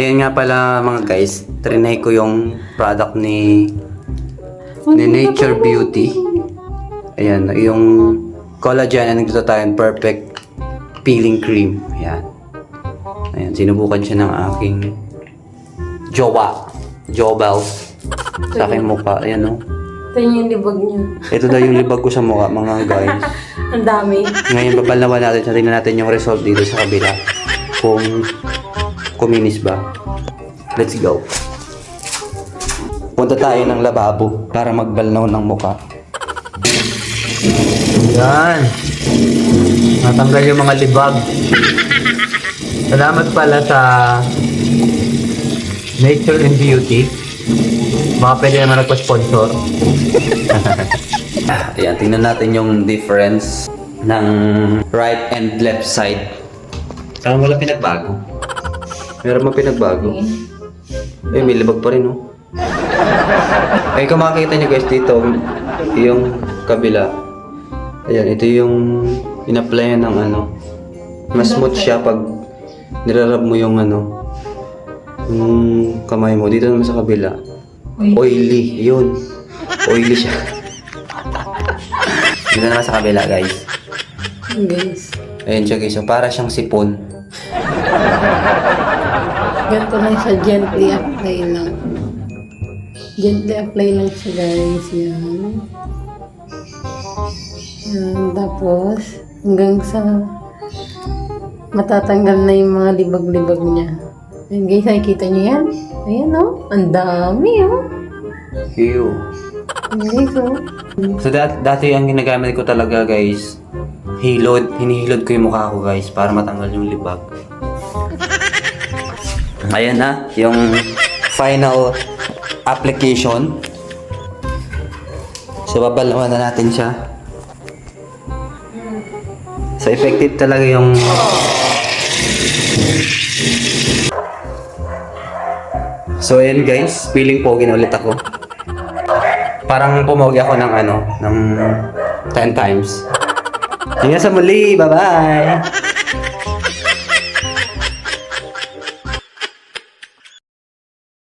Ayan nga pala mga guys, trinay ko yung product ni ni Nature Beauty. Ayan, yung collagen and glutathione perfect peeling cream. Ayan. Ayan, sinubukan siya ng aking jowa. Jobel. Sa aking mukha. Ayan o. Ito yung libag niya. Ito daw yung libag ko sa mukha mga guys. Ang dami. Ngayon, babalawan natin. Tingnan natin yung result dito sa kabila. Kung kuminis ba. Let's go. Punta tayo ng lababo para magbalnaw ng muka. Yan. Natanggal yung mga libag. Salamat pala sa Nature and Beauty. Baka pwede naman nagpa-sponsor. Ayan, tingnan natin yung difference ng right and left side. Parang wala pinagbago. Meron mo pinagbago. Eh, may libag pa rin, oh. Ay, kung makikita nyo guys dito, yung kabila. Ayan, ito yung in-applyan ng ano. Mas smooth siya pag nirarab mo yung ano, yung kamay mo. Dito naman sa kabila. Oily, yun. Oily siya. Dito naman sa kabila, guys. Guys. Ayan siya, guys. So, para siyang sipon. Ganito lang siya. Gently apply lang. Gently apply lang siya guys. Yan. Yan. Tapos, hanggang sa matatanggal na yung mga libag-libag niya. Ayan guys, nakikita niyo yan? Ayan oh. Ang dami oh. Ew. So, dat dati ang ginagamit ko talaga, guys, hilod. Hinihilod ko yung mukha ko, guys, para matanggal yung libag. Ayan na, yung final application. So, babalawan na natin siya. So, effective talaga yung... So, ayan guys, feeling pogi na ulit ako. Parang pumogi ako ng ano, ng 10 times. Hanggang sa muli, bye-bye!